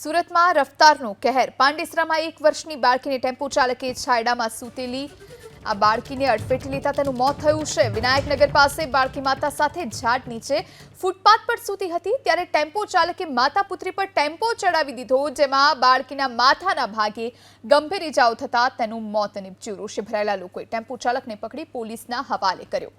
સુરતમાં રફતારનો કહેર. પાંડેસરામાં એક વર્ષની બાળકીને ટેમ્પો ચાલકે છાયડામાં સૂતેલી. આ બાળકીને અડફેટી લેતા તેનું મોત થયું છે. વિનાયકનગર પાસે બાળકી માતા સાથે ઝાડ નીચે ફૂટપાથ પર સૂતી હતી. ત્યારે ટેમ્પો ચાલકે માતા પુત્રી પર ટેમ્પો ચડાવી દીધો, જેમાં બાળકીના માથાના ભાગે ગંભીર ઇજાઓ થતાં તેનું મોત નિપજ્યું. રોષે ભરાયેલા લોકોએ ટેમ્પો ચાલકને પકડી પોલીસના હવાલે કર્યો.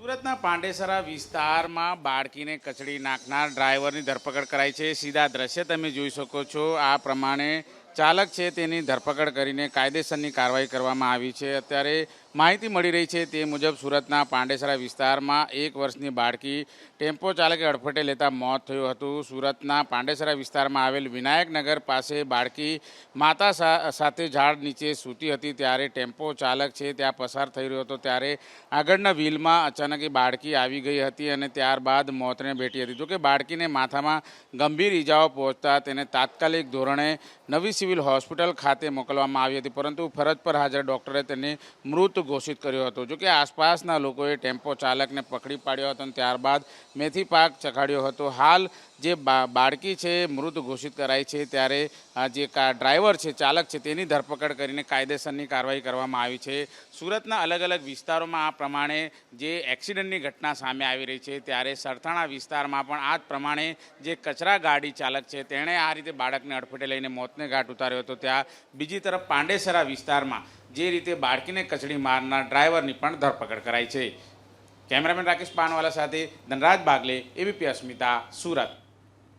સુરતના પાંડેસરા વિસ્તારમાં બાળકીને કચડી નાખનાર ડ્રાઈવરની ધરપકડ કરાઈ છે. સીધા દ્રશ્ય તમે જોઈ શકો છો. આ પ્રમાણે ચાલક છે તેની ધરપકડ કરીને કાયદેસરની કાર્યવાહી કરવામાં આવી છે. અત્યારે માહિતી મળી રહી છે તે મુજબ સુરતના પાંડેસરા વિસ્તારમાં એક વર્ષની બાળકી ટેમ્પો ચાલકે અડફેટે લેતા મોત થયું હતું. સુરતના પાંડેસરા વિસ્તારમાં આવેલ વિનાયકનગર પાસે બાળકી માતા સાથે ઝાડ નીચે સૂતી હતી. ત્યારે ટેમ્પો ચાલક છે ત્યાં પસાર થઈ રહ્યો હતો. ત્યારે આગળના વ્હીલમાં અચાનક એ બાળકી આવી ગઈ હતી અને ત્યારબાદ મોતને ભેટી હતી. જોકે બાળકીને માથામાં ગંભીર ઈજાઓ પહોંચતા તેને તાત્કાલિક ધોરણે નવી સિવિલ હોસ્પિટલ ખાતે મોકલવામાં આવી હતી, પરંતુ ફરજ પર હાજર ડૉક્ટરે તેને મૃત ઘોષિત કર્યો હતો. જોકે આસપાસના લોકોએ ટેમ્પો ચાલકને પકડી પાડ્યો હતો અને ત્યારબાદ મેથી પાક ચખાડ્યો હતો. હાલ જે બાળકી છે, મૃત ઘોષિત કરાઈ છે, ત્યારે જે ડ્રાઈવર છે, ચાલક છે, તેની ધરપકડ કરીને કાયદેસરની કાર્યવાહી કરવામાં આવી છે. સુરતના અલગ અલગ વિસ્તારોમાં આ પ્રમાણે જે એક્સિડન્ટની ઘટના સામે આવી રહી છે, ત્યારે સરથાણા વિસ્તારમાં પણ આ જ પ્રમાણે જે કચરા ગાડી ચાલક છે, તેણે આ રીતે બાળકને અડફેટે લઈને મોતને ઘાટ ઉતાર્યો હતો ત્યાં. બીજી તરફ પાંડેસરા વિસ્તારમાં જે રીતે બાળકીને કચડી મારનાર ડ્રાઈવરની પણ ધરપકડ કરાઈ છે. કેમેરામેન રાકેશ પાનવાલા સાથે ધનરાજ બાગલે, એબીપી અસ્મિતા, સુરત.